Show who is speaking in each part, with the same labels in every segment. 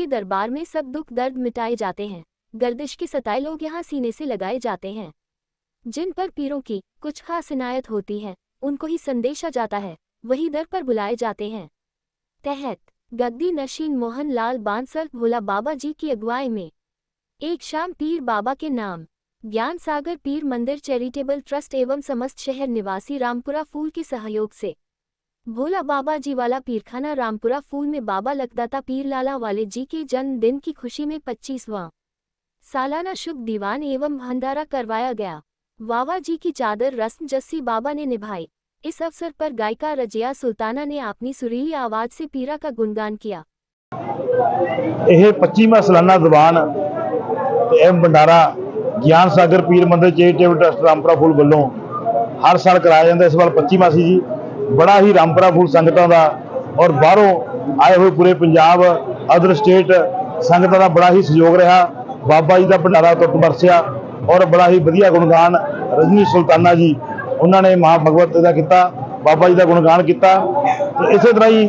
Speaker 1: के दरबार में सब दुख दर्द मिटाए जाते हैं। गर्दिश के सताए लोग यहाँ सीने से लगाए जाते हैं। जिन पर पीरों की कुछ खास इनायत होती है, उनको ही संदेशा जाता है, वही दर पर बुलाए जाते हैं। तहत, गद्दी नशीन मोहन लाल बांसर भोला बाबा जी की अगुवाई में। एक शाम पीर बाबा के नाम, ज्ञान सागर पीर मंदिर चैरिटेबल ट्रस्ट एवं समस्त शहर निवासी रामपुरा फूल के सहयोग से। भोला बाबा जी वाला पीरखाना रामपुरा फूल में बाबा लखदाता पीर लाला वाले जी के जन्मदिन की खुशी में पच्चीसवां। सालाना शुभ दीवान एवं भंडारा करवाया गया। बाबा जी की चादर रस्म जस्सी बाबा ने निभाई। इस अवसर पर गायिका रजिया सुल्ताना ने अपनी सुरीली आवाज़ से पीरा का गुणगान किया।
Speaker 2: यह पच्चीवा सालाना दीवान एवं भंडारा ज्ञान सागर पीर मंदिर चैरिटेबल ट्रस्ट रामपुरा फूल वालों हर साल कराया जाता इस बार पच्चीवा सी जी ਬੜਾ ਹੀ ਰਾਮਪੁਰਾ ਫੂਲ ਸੰਗਤਾਂ ਦਾ ਔਰ ਬਾਹਰੋਂ ਆਏ ਹੋਏ ਪੂਰੇ ਪੰਜਾਬ ਅਦਰ ਸਟੇਟ ਸੰਗਤਾਂ ਦਾ ਬੜਾ ਹੀ ਸਹਿਯੋਗ ਰਿਹਾ। ਬਾਬਾ ਜੀ ਦਾ ਭੰਡਾਰਾ ਟੁੱਟ ਵਰਸਿਆ ਔਰ ਬੜਾ ਹੀ ਵਧੀਆ ਗੁਣਗਾਨ ਰਜਨੀ ਸੁਲਤਾਨਾ ਜੀ ਉਹਨਾਂ ਨੇ ਮਹਾ ਭਗਵਤ ਦਾ ਕੀਤਾ ਬਾਬਾ ਜੀ ਦਾ ਗੁਣਗਾਨ ਕੀਤਾ। ਇਸੇ ਤਰ੍ਹਾਂ ਹੀ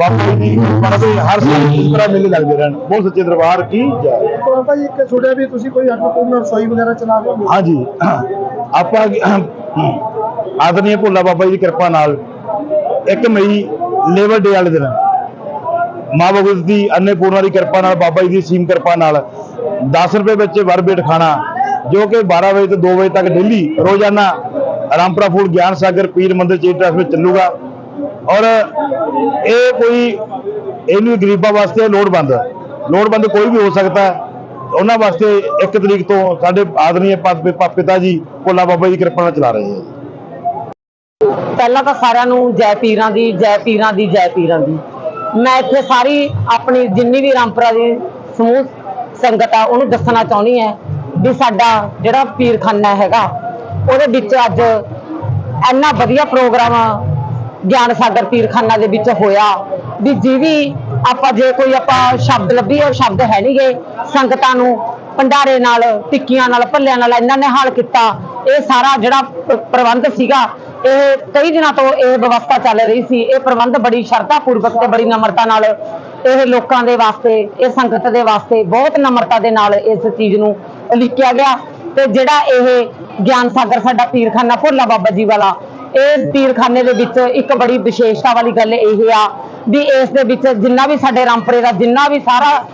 Speaker 2: ਬਾਬਾ ਜੀ ਦੀ ਮਨਦੇ ਹਰ ਸਾਲ ਇਸ ਤਰ੍ਹਾਂ ਮੇਲੇ ਲੱਗਦੇ ਰਹਿਣ। ਬਹੁਤ ਸੱਚੇ ਦਰਬਾਰ ਕੀ ਜੈ।
Speaker 3: ਬਾਬਾ ਜੀ ਇੱਕ ਛੋਟਿਆ ਵੀ ਤੁਸੀਂ ਕੋਈ ਹੱਥ ਰਸੋਈ ਵਗੈਰਾ ਚਲਾ ਰਹੇ ਹੋ?
Speaker 2: ਹਾਂਜੀ। ਆਪਾਂ ਆਦਰਨੀय ਭੋਲਾ ਬਾਬਾ ਜੀ ਦੀ ਕਿਰਪਾ ਨਾਲ 1 ਮਈ ਲੇਬਰ ਡੇ ਵਾਲੇ ਦਿਨ ਮਾਂ ਭਗਵਤੀ ਦੀ ਅੰਨਪੂਰਨਾ ਦੀ ਕਿਰਪਾ ਨਾਲ, ਬਾਬਾ ਜੀ ਦੀ ਸੀਮ ਕਿਰਪਾ ਨਾਲ 10 ਰੁਪਏ ਵਿੱਚ ਵਰਬੇਟ ਖਾਣਾ, ਜੋ ਕਿ 12 ਵਜੇ ਤੋਂ 2 ਵਜੇ ਤੱਕ ਡੇਲੀ ਰੋਜ਼ਾਨਾ ਰਾਮਪੁਰਾ ਫੂਡ ਗਿਆਨ ਸਾਗਰ ਪੀਰ ਮੰਦਿਰ ਚੇਟ ਟਰਸਟ ਵਿੱਚ ਚੱਲੂਗਾ। ਔਰ ਇਹ ਕੋਈ, ਇਹਨੂੰ ਗਰੀਬਾਂ ਵਾਸਤੇ ਲੋੜਵੰਦ ਲੋੜਵੰਦ ਕੋਈ ਵੀ ਹੋ ਸਕਦਾ ਹੈ। ਉਹਨਾਂ ਵਾਸਤੇ 1 ਤਰੀਕ ਤੋਂ ਸਾਡੇ ਆਦਰਨੀय ਪਾਪੇ ਪਿਤਾ ਜੀ ਭੋਲਾ ਬਾਬਾ ਜੀ ਦੀ ਕਿਰਪਾ ਨਾਲ ਚਲਾ ਰਹੇ ਹੈ।
Speaker 4: ਪਹਿਲਾਂ ਤਾਂ ਸਾਰਿਆਂ ਨੂੰ ਜੈ ਪੀਰਾਂ ਦੀ, ਜੈ ਪੀਰਾਂ ਦੀ, ਜੈ ਪੀਰਾਂ ਦੀ। ਮੈਂ ਇੱਥੇ ਸਾਰੀ ਆਪਣੀ ਜਿੰਨੀ ਵੀ ਰਾਮਪੁਰਾ ਦੀ ਸਮੂਹ ਸੰਗਤ ਆ, ਉਹਨੂੰ ਦੱਸਣਾ ਚਾਹੁੰਦੀ ਹੈ ਵੀ ਸਾਡਾ ਜਿਹੜਾ ਪੀਰਖਾਨਾ ਹੈਗਾ, ਉਹਦੇ ਵਿੱਚ ਅੱਜ ਇੰਨਾ ਵਧੀਆ ਪ੍ਰੋਗਰਾਮ ਗਿਆਨ ਸਾਗਰ ਪੀਰਖਾਨਾ ਦੇ ਵਿੱਚ ਹੋਇਆ ਵੀ ਜੀ ਆਪਾਂ ਜੇ ਕੋਈ ਆਪਾਂ ਸ਼ਬਦ ਲੱਭੀਏ ਉਹ ਸ਼ਬਦ ਹੈ ਨਹੀਂਗੇ ਸੰਗਤਾਂ ਨੂੰ ਭੰਡਾਰੇ ਨਾਲ, ਟਿੱਕੀਆਂ ਨਾਲ, ਭੱਲਿਆਂ ਨਾਲ ਇਹਨਾਂ ਨੇ ਹਾਲ ਕੀਤਾ। ਇਹ ਸਾਰਾ ਜਿਹੜਾ ਪ੍ਰਬੰਧ ਸੀਗਾ ਇਹ ਕਈ ਦਿਨਾਂ ਤੋਂ ਇਹ ਵਿਵਸਥਾ ਚੱਲ ਰਹੀ ਸੀ। ਇਹ ਪ੍ਰਬੰਧ ਬੜੀ ਸ਼ਰਧਾ ਪੂਰਵਕ ਤੇ ਬੜੀ ਨਮਰਤਾ ਨਾਲ ਇਹ ਲੋਕਾਂ ਦੇ ਵਾਸਤੇ, ਇਹ ਸੰਗਤ ਦੇ ਵਾਸਤੇ ਬਹੁਤ ਨਮਰਤਾ ਦੇ ਨਾਲ ਇਸ ਚੀਜ਼ ਨੂੰ ਲਿਖਿਆ ਗਿਆ। ਤੇ ਜਿਹੜਾ ਇਹ ਗਿਆਨ ਸਾਗਰ, ਸਾਡਾ ਪੀਰਖਾਨਾ ਭੋਲਾ ਬਾਬਾ ਜੀ ਵਾਲਾ, ਇਹ ਪੀਰਖਾਨੇ ਦੇ ਵਿੱਚ ਇੱਕ ਬੜੀ ਵਿਸ਼ੇਸ਼ਤਾ ਵਾਲੀ ਗੱਲ ਇਹ ਆ ਵੀ ਇਸ ਦੇ ਵਿੱਚ ਜਿੰਨਾ ਵੀ ਸਾਡੇ ਰਾਮਪੁਰੇ ਦਾ, ਜਿੰਨਾ ਵੀ ਸਾਰਾ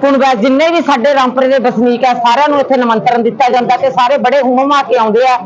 Speaker 4: ਕੁਣਬਾ ਜਿੰਨੇ ਵੀ ਸਾਡੇ ਰਾਮਪੁਰੇ ਦੇ ਵਸਨੀਕ ਆ ਸਾਰਿਆਂ ਨੂੰ ਇੱਥੇ ਨਿਮੰਤਰਣ ਦਿੱਤਾ ਜਾਂਦਾ ਤੇ ਸਾਰੇ ਬੜੇ ਹੁਮਮਾ ਕੇ ਆਉਂਦੇ ਆ।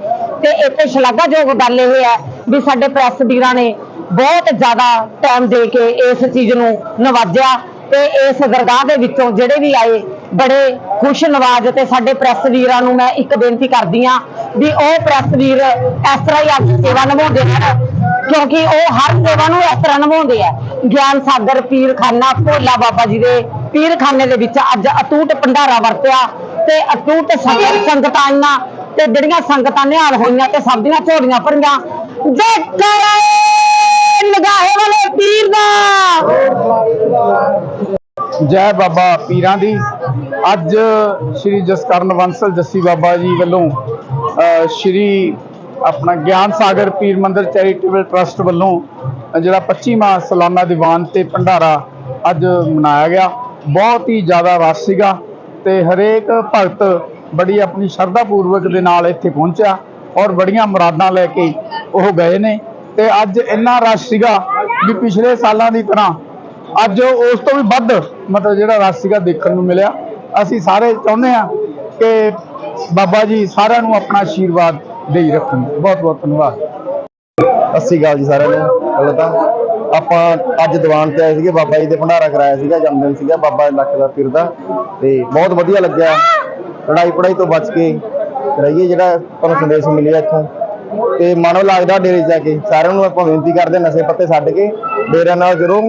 Speaker 4: ਤੇ ਇੱਥੇ ਸ਼ਲਾਘਾਯੋਗ ਗੱਲ ਇਹ ਹੈ ਵੀ ਸਾਡੇ ਪ੍ਰੈਸ ਵੀਰਾਂ ਨੇ ਬਹੁਤ ਜ਼ਿਆਦਾ ਟਾਈਮ ਦੇ ਕੇ ਇਸ ਚੀਜ਼ ਨੂੰ ਨਵਾਜਿਆ ਤੇ ਇਸ ਦਰਗਾਹ ਦੇ ਵਿੱਚੋਂ ਜਿਹੜੇ ਵੀ ਆਏ ਬੜੇ ਖੁਸ਼ ਨਵਾਜ ਤੇ ਸਾਡੇ ਪ੍ਰੈਸ ਵੀਰਾਂ ਨੂੰ ਮੈਂ ਇੱਕ ਬੇਨਤੀ ਕਰਦੀ ਆ ਵੀ ਉਹ ਪ੍ਰੈਸ ਵੀਰ ਇਸ ਤਰ੍ਹਾਂ ਹੀ ਆਪਣੀ ਸੇਵਾ ਨਿਭਾਉਂਦੇ ਹਨ, ਕਿਉਂਕਿ ਉਹ ਹਰ ਸੇਵਾ ਨੂੰ ਇਸ ਤਰ੍ਹਾਂ ਨਿਭਾਉਂਦੇ ਆ। ਗਿਆਨ ਸਾਗਰ, ਪੀਰਖਾਨਾ, ਭੋਲਾ ਬਾਬਾ ਜੀ ਦੇ ਪੀਰਖਾਨੇ ਦੇ ਵਿੱਚ ਅੱਜ ਅਟੂਟ ਭੰਡਾਰਾ ਵਰਤਿਆ ਤੇ ਅਟੂਟ ਸੰਗਤਾਂ ਆਈਆਂ ਤੇ ਜਿਹੜੀਆਂ ਸੰਗਤਾਂ ਨਿਹਾਲ ਹੋਈਆਂ ਤੇ ਸਭ ਦੀਆਂ ਝੋਲੀਆਂ ਭਰੀਆਂ। ਜੈ ਕਰੇ ਨਗਾਹੇ ਵਾਲੇ ਪੀਰ ਦਾ।
Speaker 3: ਜੈ ਬਾਬਾ ਪੀਰਾਂ ਦੀ। ਅੱਜ ਸ੍ਰੀ ਜਸਕਰਨ ਬੰਸਲ ਜੱਸੀ ਬਾਬਾ ਜੀ ਵੱਲੋਂ ਅਹ, ਸ੍ਰੀ ਆਪਣਾ ਗਿਆਨ ਸਾਗਰ ਪੀਰ ਮੰਦਰ ਚੈਰੀਟੇਬਲ ਟਰਸਟ ਵੱਲੋਂ ਜਿਹੜਾ 25ਵਾਂ ਸਾਲਾਨਾ ਦੀਵਾਨ ਤੇ ਭੰਡਾਰਾ ਅੱਜ ਮਨਾਇਆ ਗਿਆ। ਬਹੁਤ ਹੀ ਜ਼ਿਆਦਾ ਰਸ਼ ਸੀਗਾ ਤੇ ਹਰੇਕ ਭਗਤ ਬੜੀ ਆਪਣੀ ਸ਼ਰਧਾ ਪੂਰਵਕ ਦੇ ਨਾਲ ਇੱਥੇ ਪਹੁੰਚਿਆ ਔਰ ਬੜੀਆਂ ਮੁਰਾਦਾਂ ਲੈ ਕੇ ਉਹ ਗਏ ਨੇ। ਤੇ ਅੱਜ ਇੰਨਾ ਰਸ਼ ਸੀਗਾ ਵੀ ਪਿਛਲੇ ਸਾਲਾਂ ਦੀ ਤਰ੍ਹਾਂ ਅੱਜ ਉਸ ਤੋਂ ਵੀ ਵੱਧ ਮਤਲਬ ਜਿਹੜਾ ਰਸ ਸੀਗਾ ਦੇਖਣ ਨੂੰ ਮਿਲਿਆ। ਅਸੀਂ ਸਾਰੇ ਚਾਹੁੰਦੇ ਆ ਕਿ ਬਾਬਾ ਜੀ ਸਾਰਿਆਂ ਨੂੰ ਆਪਣਾ ਆਸ਼ੀਰਵਾਦ ਦੇਈ ਰੱਖਣ। ਬਹੁਤ ਬਹੁਤ ਧੰਨਵਾਦ।
Speaker 2: ਸਤਿ ਸ਼੍ਰੀ ਅਕਾਲ ਜੀ ਸਾਰਿਆਂ ਨੂੰ। ਪਹਿਲਾਂ ਤਾਂ ਆਪਾਂ ਅੱਜ ਦੀਵਾਨ ਤੇ ਆਏ ਸੀਗੇ। ਬਾਬਾ ਜੀ ਦੇ ਭੰਡਾਰਾ ਕਰਾਇਆ ਸੀਗਾ ਜਨਮਦਿਨ ਸੀਗਾ। ਬਾਬਾ ਲੱਖ ਦਾ ਪੀਰ ਦਾ। ਤੇ ਬਹੁਤ ਵਧੀਆ ਲੱਗਿਆ। ਲੜਾਈ ਪੜਾਈ ਤੋਂ ਬਚ ਕੇ ਰਹੀਏ ਜਿਹੜਾ ਤੁਹਾਨੂੰ ਸੰਦੇਸ਼ ਮਿਲਿਆ ਇੱਥੋਂ। ਤੇ ਮਨੋ ਲੱਗਦਾ ਡੇਰੇ ਜਾ ਕੇ। ਸਾਰਿਆਂ ਨੂੰ ਆਪਾਂ ਬੇਨਤੀ ਕਰਦੇ ਨਸ਼ੇ ਪੱਤੇ ਛੱਡ ਕੇ ਡੇਰਿਆਂ ਨਾਲ ਜੁੜੋ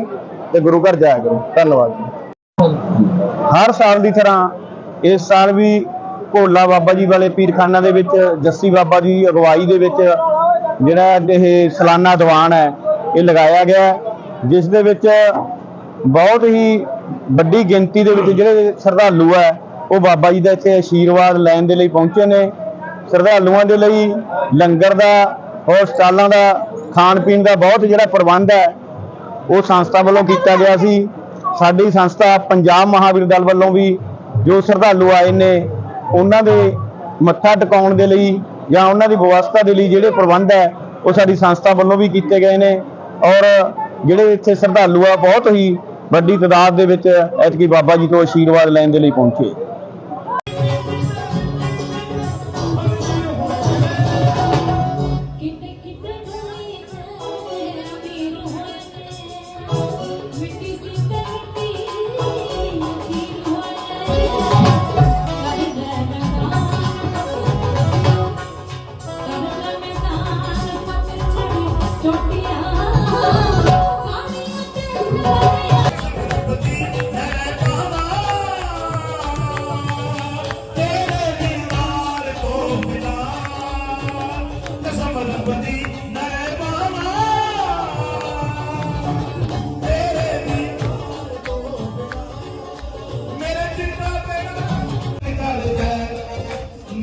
Speaker 2: ਤੇ ਗੁਰੂ ਘਰ ਜਾਇਆ ਕਰੋ। ਧੰਨਵਾਦ ਹਰ ਸਾਲ ਦੀ ਤਰ੍ਹਾਂ ਇਸ ਸਾਲ ਵੀ ਭੋਲਾ ਬਾਬਾ ਜੀ ਵਾਲੇ ਪੀਰਖਾਨਾ ਦੇ ਵਿੱਚ, ਜੱਸੀ ਬਾਬਾ ਜੀ ਅਗਵਾਈ ਦੇ ਵਿੱਚ ਜਿਹੜਾ ਇਹ ਸਾਲਾਨਾ ਦੀਵਾਨ ਹੈ, ਇਹ ਲਗਾਇਆ ਗਿਆ ਜਿਸ ਦੇ ਵਿੱਚ ਬਹੁਤ ਹੀ ਵੱਡੀ ਗਿਣਤੀ ਦੇ ਵਿੱਚ ਜਿਹੜੇ ਸ਼ਰਧਾਲੂ ਹੈ ਉਹ ਬਾਬਾ ਜੀ ਦਾ ਇੱਥੇ ਆਸ਼ੀਰਵਾਦ ਲੈਣ ਦੇ ਲਈ ਪਹੁੰਚੇ ਨੇ।
Speaker 5: ਸ਼ਰਧਾਲੂਆਂ ਦੇ ਲਈ, ਲੰਗਰ ਦਾ ਔਰ ਸਟਾਲਾਂ ਦਾ ਖਾਣ ਪੀਣ ਦਾ ਬਹੁਤ ਜਿਹੜਾ ਪ੍ਰਬੰਧ ਹੈ, ਉਹ ਸੰਸਥਾ ਵੱਲੋਂ ਕੀਤਾ ਗਿਆ ਸੀ। ਸਾਡੀ ਸੰਸਥਾ ਪੰਜਾਬ ਮਹਾਵੀਰ ਦਲ ਵੱਲੋਂ ਵੀ ਜੋ ਸ਼ਰਧਾਲੂ ਆਏ ਨੇ, ਉਹਨਾਂ ਦੇ ਮੱਥਾ ਟਿਕਾਉਣ ਦੇ ਲਈ ਜਾਂ ਉਹਨਾਂ ਦੀ ਵਿਵਸਥਾ ਦੇ ਲਈ ਜਿਹੜੇ ਪ੍ਰਬੰਧ ਹੈ, ਉਹ ਸਾਡੀ ਸੰਸਥਾ ਵੱਲੋਂ ਵੀ ਕੀਤੇ ਗਏ ਨੇ। ਔਰ ਜਿਹੜੇ ਇੱਥੇ ਸ਼ਰਧਾਲੂ ਆ, ਬਹੁਤ ਹੀ ਵੱਡੀ ਤਾਦਾਦ ਦੇ ਵਿੱਚ ਐਤਕੀ ਬਾਬਾ ਜੀ ਤੋਂ ਆਸ਼ੀਰਵਾਦ ਲੈਣ ਦੇ ਲਈ ਪਹੁੰਚੇ।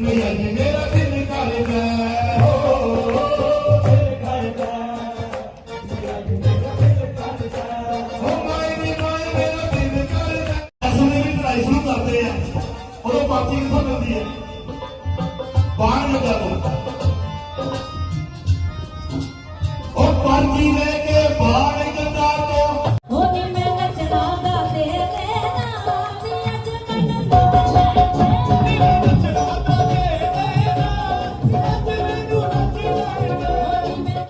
Speaker 5: ni la primera